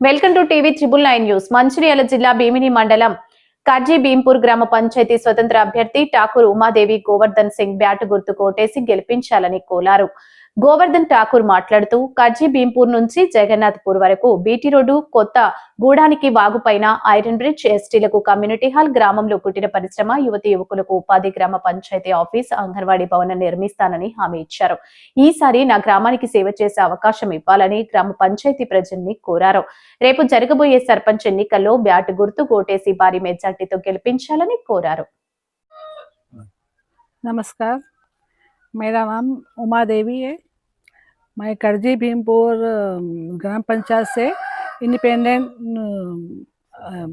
Welcome to TV triple nine news. Mancherial జిల్లా భీమిని మండలం కర్జీ భీంపూర్ గ్రామ పంచాయతీ స్వతంత్ర అభ్యర్థి ఠాకూర్ ఉమాదేవి గోవర్ధన్ సింగ్ బ్యాట్ గుర్తు కోటేసి గెలిపించాలని కోలారు గోవర్ధన్ ఠాకూర్ మాట్లాడుతూ కర్జీ భీంపూర్ నుంచి జగన్నాథ్పూర్ వరకు బీటీ రోడ్డు కొత్త గూడానికి వాగుపైన ఐరన్ బ్రిడ్జ్ ఎస్టీలకు కమ్యూనిటీ హాల్ గ్రామంలో కుట్టిన పరిశ్రమ యువతి యువకులకు ఉపాధి గ్రామ పంచాయతీ ఆఫీస్ అంగన్వాడీ భవనం నిర్మిస్తానని హామీ ఇచ్చారు ఈసారి నా గ్రామానికి సేవ చేసే అవకాశం ఇవ్వాలని గ్రామ పంచాయతీ ప్రజల్ని కోరారు రేపు జరగబోయే సర్పంచ్ ఎన్నికల్లో బ్యాట్ గుర్తు కోటేసి భారీ మెజార్టీతో గెలిపించాలని కోరారు नमस्कार मेरा नाम उमा देवी है मैं करजी भीमपुर ग्राम पंचायत से इंडिपेंडेंट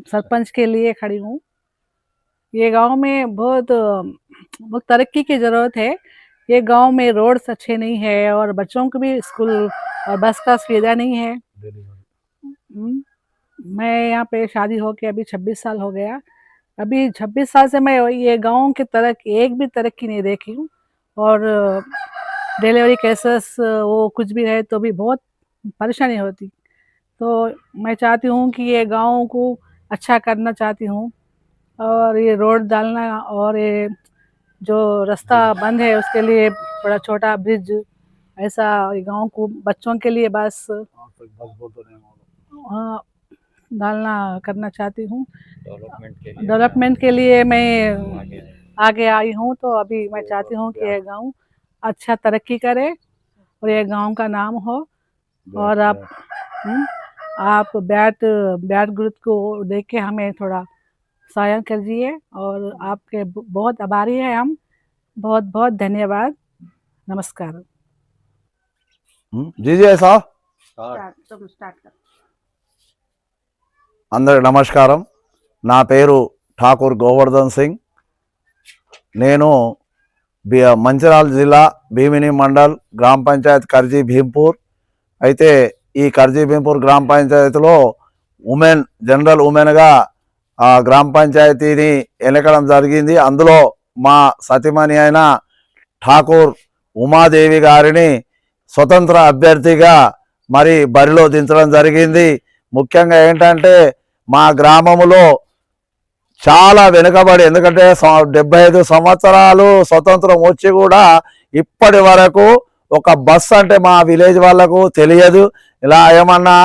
सरपंच के लिए खड़ी हूँ। ये गाँव में बहुत बहुत तरक्की की ज़रूरत है। ये गाँव में रोड्स अच्छे नहीं है और बच्चों को भी स्कूल और बस का सुविधा नहीं है। हम्म, मैं यहाँ पे शादी होके अभी 26 साल हो गया। अभी 26 साल से मैं ये गाँव की तरक एक भी तरक्की नहीं देखी हूँ। और डिलीवरी केसेस वो कुछ भी रहे तो भी बहुत परेशानी होती। तो मैं चाहती हूँ कि ये गाँव को अच्छा करना चाहती हूँ और ये रोड डालना और ये जो रास्ता बंद है उसके लिए बड़ा छोटा ब्रिज ऐसा ये गाँव को बच्चों के लिए बस हाँ, डालना करना चाहती हूँ। डेवलपमेंट के लिए। के लिए मैं आगे। आगे आई हूँ तो अभी मैं चाहती हूँ कि ये गाँव अच्छा तरक्की करे और ये गांव का नाम हो और आप हम्म, आप बैट बैट ग्रुप को देख के हमें थोड़ा सहायता कीजिए और आपके ब- बहुत आभारी है हम बहुत बहुत धन्यवाद नमस्कार జీజే సార్ तुम स्टार्ट कर అందరికి నమస్కారం నా పేరు ఠాకూర్ గోవర్ధన్ సింగ్ నేను బి మంచిరాల జిల్లా భీమిని మండల్ గ్రామ పంచాయత్ కర్జీ భీంపూర్. అయితే ఈ కర్జీ భీంపూర్ గ్రామ పంచాయతీలో ఉమెన్ జనరల్ ఉమెన్గా ఆ గ్రామ పంచాయతీని ఎన్నికడం జరిగింది. అందులో మా సతీమణి అయిన ఠాకూర్ ఉమాదేవి గారిని స్వతంత్ర అభ్యర్థిగా మరి బరిలో దించడం జరిగింది. ముఖ్యంగా ఏంటంటే మా గ్రామములో చాలా వెనుకబడి ఎందుకంటే డెబ్బై ఐదు సంవత్సరాలు స్వతంత్రం వచ్చి కూడా ఇప్పటి వరకు ఒక బస్ అంటే మా విలేజ్ వాళ్ళకు తెలియదు. ఇలా ఏమన్నా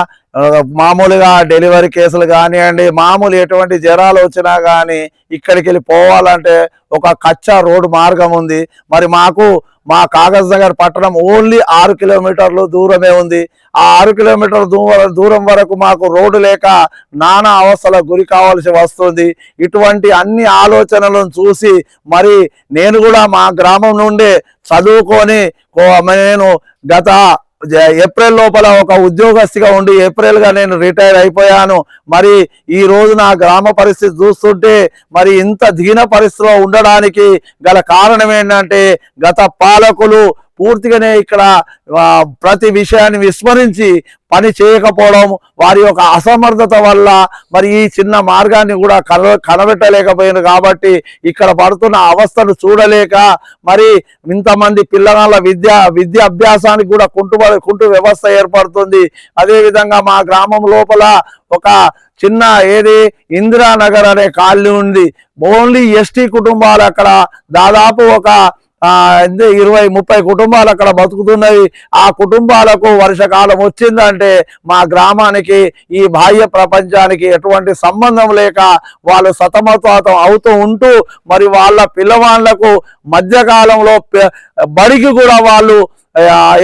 మామూలుగా డెలివరీ కేసులు కానివ్వండి మామూలు ఎటువంటి జ్వరాలు వచ్చినా కానీ ఇక్కడికి వెళ్ళి పోవాలంటే ఒక కచ్చా రోడ్డు మార్గం ఉంది. మరి మాకు మా కాగజ్ నగర్ పట్టణం ఓన్లీ ఆరు కిలోమీటర్లు దూరమే ఉంది. ఆ ఆరు కిలోమీటర్ల దూరం దూరం వరకు మాకు రోడ్డు లేక నానా అవస్థలకు గురి కావాల్సి వస్తుంది. ఇటువంటి అన్ని ఆలోచనలను చూసి మరి నేను కూడా మా గ్రామం నుండి చదువుకొని కో- నేను గత ఏప్రిల్ లోపల ఒక ఉద్యోగస్తుగా ఉండి ఏప్రిల్గా నేను రిటైర్ అయిపోయాను. మరి ఈ రోజు నా గ్రామ పరిస్థితి చూస్తుంటే మరి ఇంత దీన పరిస్థితిలో ఉండడానికి గల కారణం ఏంటంటే గత పాలకులు పూర్తిగానే ఇక్కడ ప్రతి విషయాన్ని విస్మరించి పని చేయకపోవడం వారి యొక్క అసమర్థత వల్ల మరి ఈ చిన్న మార్గాన్ని కూడా కన కనబెట్టలేకపోయింది కాబట్టి ఇక్కడ పడుతున్న అవస్థను చూడలేక మరి ఇంతమంది పిల్లల విద్య విద్య అభ్యాసానికి కూడా కుంటు కుంటు వ్యవస్థ ఏర్పడుతుంది. అదేవిధంగా మా గ్రామం లోపల ఒక చిన్న ఏది ఇందిరానగర్ అనే కాలనీ ఉంది. ఓన్లీ ఎస్టీ కుటుంబాలు అక్కడ దాదాపు ఒక ఇరవై ముప్పై కుటుంబాలు అక్కడ బతుకుతున్నవి. ఆ కుటుంబాలకు వర్షకాలం వచ్చిందంటే మా గ్రామానికి ఈ బాహ్య ప్రపంచానికి ఎటువంటి సంబంధం లేక వాళ్ళు సతమతాతం అవుతూ ఉంటూ మరి వాళ్ళ పిల్లవాళ్ళకు మధ్యకాలంలో బడికి కూడా వాళ్ళు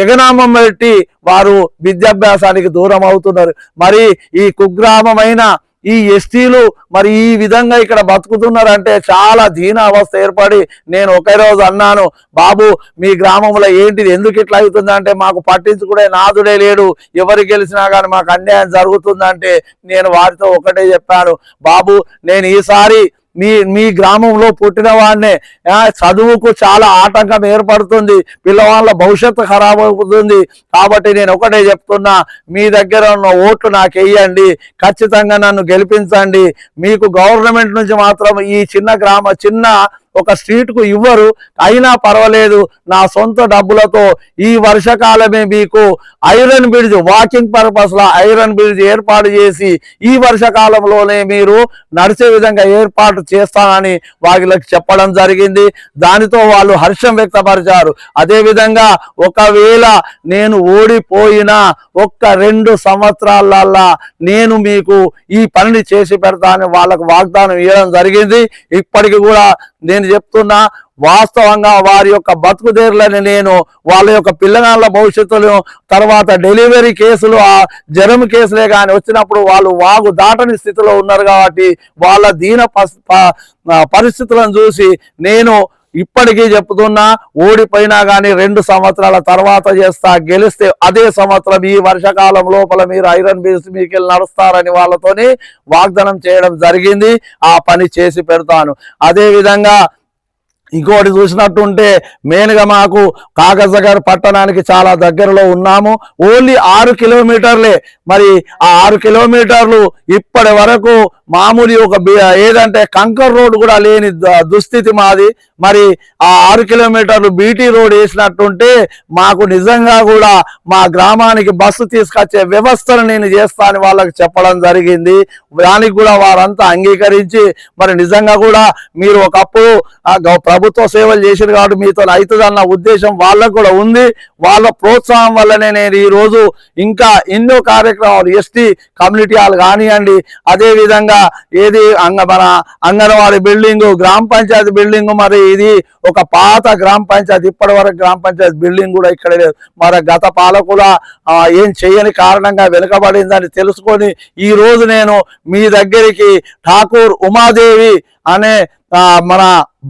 ఎగనామం పెట్టి వారు విద్యాభ్యాసానికి దూరం అవుతున్నారు. మరి ఈ కుగ్రామమైన ఈ ఎస్టీలు మరి ఈ విధంగా ఇక్కడ బతుకుతున్నారంటే చాలా దీన అవస్థ ఏర్పడి నేను ఒకే రోజు అన్నాను బాబు మీ గ్రామంలో ఏంటిది? ఎందుకు ఇట్లా అవుతుంది అంటే మాకు పట్టించుకునే నాదుడే లేడు. ఎవరు గెలిచినా కానీ మాకు అన్యాయం జరుగుతుందంటే నేను వారితో ఒకటే చెప్పాను. బాబు నేను ఈసారి మీ మీ గ్రామంలో పుట్టిన వాడిని చదువుకు చాలా ఆటంకం ఏర్పడుతుంది పిల్లవాళ్ళ భవిష్యత్తు ఖరాబ్ అవుతుంది. కాబట్టి నేను ఒకటే చెప్తున్నా మీ దగ్గర ఉన్న ఓట్లు నాకు వేయండి ఖచ్చితంగా నన్ను గెలిపించండి. మీకు గవర్నమెంట్ నుంచి మాత్రం ఈ చిన్న గ్రామ చిన్న ఒక స్ట్రీట్కు ఇవ్వరు. అయినా పర్వాలేదు నా సొంత డబ్బులతో ఈ వర్షకాలమే మీకు ఐరన్ బ్రిడ్జ్ వాకింగ్ పర్పస్లో ఐరన్ బ్రిడ్జ్ ఏర్పాటు చేసి ఈ వర్షకాలంలోనే మీరు నడిచే విధంగా ఏర్పాటు చేస్తానని వాళ్ళకి చెప్పడం జరిగింది. దానితో వాళ్ళు హర్షం వ్యక్తపరిచారు. అదేవిధంగా ఒకవేళ నేను ఓడిపోయినా ఒక్క రెండు సంవత్సరాలల్లా నేను మీకు ఈ పనిని చేసి పెడతానని వాళ్ళకు వాగ్దానం ఇవ్వడం జరిగింది. ఇప్పటికి కూడా నేను చెప్తున్నా వాస్తవంగా వారి యొక్క బతుకుదేరులని నేను వాళ్ళ యొక్క పిల్లగాళ్ళ భవిష్యత్తులో తర్వాత డెలివరీ కేసులు ఆ జ్వరం కేసులే కానీ వచ్చినప్పుడు వాళ్ళు వాగు దాటని స్థితిలో ఉన్నారు కాబట్టి వాళ్ళ దీన ప- పరిస్థితులను చూసి నేను ఇప్పటికీ చెప్తున్నా ఓడిపోయినా కానీ రెండు సంవత్సరాల తర్వాత చేస్తా గెలిస్తే అదే సంవత్సరం ఈ వర్షకాలం లోపల మీరు ఐరన్ బీస్ మీకు నడుస్తారని వాళ్ళతోని వాగ్దానం చేయడం జరిగింది ఆ పని చేసి పెడతాను. అదేవిధంగా ఇంకోటి చూసినట్టుంటే మెయిన్గా మాకు కాగజగర్ పట్టణానికి చాలా దగ్గరలో ఉన్నాము. ఓన్లీ ఆరు కిలోమీటర్లే. మరి ఆ ఆరు కిలోమీటర్లు ఇప్పటి వరకు మామూలు ఒక ఏదంటే కంకర్ రోడ్ కూడా లేని దుస్థితి మాది. మరి ఆ ఆరు కిలోమీటర్లు బీటీ రోడ్ వేసినట్టుంటే మాకు నిజంగా కూడా మా గ్రామానికి బస్సు తీసుకొచ్చే వ్యవస్థను నేను చేస్తానని వాళ్ళకి చెప్పడం జరిగింది. దానికి కూడా వారంతా అంగీకరించి మరి నిజంగా కూడా మీరు ఒకప్పుడు ప్రభుత్వ సేవలు చేసిన కాబట్టి మీతో అవుతుందన్న ఉద్దేశం వాళ్ళకు కూడా ఉంది. వాళ్ళ ప్రోత్సాహం వల్లనే నేను ఈరోజు ఇంకా ఎన్నో కార్యక్రమాలు ఎస్టీ కమ్యూనిటీ హాల్ కానివ్వండి అదేవిధంగా ఏది అంగ మన అంగన్వాడీ బిల్డింగ్ గ్రామ పంచాయతీ బిల్డింగ్ మరి ఇది ఒక పాత గ్రామ పంచాయతీ ఇప్పటి వరకు గ్రామ పంచాయతీ బిల్డింగ్ కూడా ఇక్కడ లేదు. మరి గత పాలకుల ఏం చేయని కారణంగా వెనుకబడిందని తెలుసుకొని ఈ రోజు నేను మీ దగ్గరికి ఠాకూర్ ఉమాదేవి అనే మన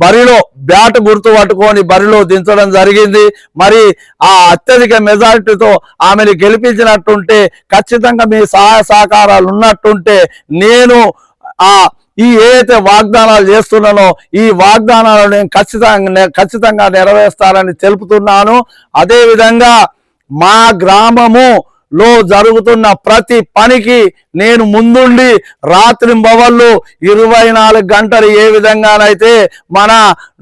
బరిలో బ్యాట్ గుర్తు పట్టుకొని బరిలో దించడం జరిగింది. మరి ఆ అత్యధిక మెజారిటీతో ఆమెను గెలిపించినట్టుంటే ఖచ్చితంగా మీ సహాయ సహకారాలు ఉన్నట్టుంటే నేను ఆ ఈ ఏదైతే వాగ్దానాలు చేస్తున్నానో ఈ వాగ్దానాలు నేను ఖచ్చితంగా ఖచ్చితంగా నెరవేరుస్తానని తెలుపుతున్నాను. అదేవిధంగా మా గ్రామము లో జరుగుతున్న ప్రతి పనికి నేను ముందుండి రాత్రి బవళ్ళు ఇరవై నాలుగు గంటలు ఏ విధంగానైతే మన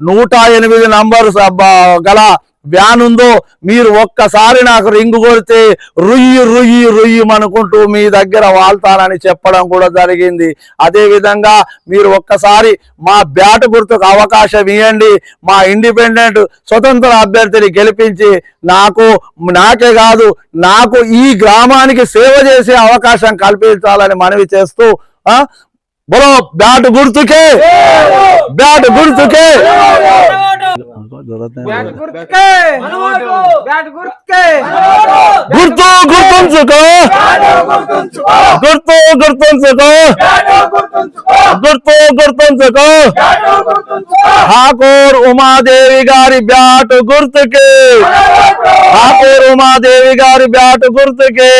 నూట ఎనిమిది నంబర్ గల వ్యాన్ ఉందో మీరు ఒక్కసారి నాకు రింగు కొడితే రుయ్యి రుయ్యి రుయ్యి అనుకుంటూ మీ దగ్గర వాళ్తానని చెప్పడం కూడా జరిగింది. అదేవిధంగా మీరు ఒక్కసారి మా బ్యాట్ గుర్తుకు అవకాశం ఇవ్వండి మా ఇండిపెండెంట్ స్వతంత్ర అభ్యర్థిని గెలిపించి నాకు నాకే కాదు నాకు ఈ గ్రామానికి సేవ చేసే అవకాశం కల్పించాలని మనవి చేస్తూ ఆ? బ్యాట్ గుర్తుకే బ్యాట్ గుర్తుకే. గుర్తు గుర్తుంచుకో గుర్తు గుర్తుంచుకో గుర్తు గుర్తుంచుకో ఠాకూర్ ఉమాదేవి గారి బ్యాట్ గుర్తుకి ఠాకూర్ ఉమాదేవి గారి బ్యాట్ గుర్తుకి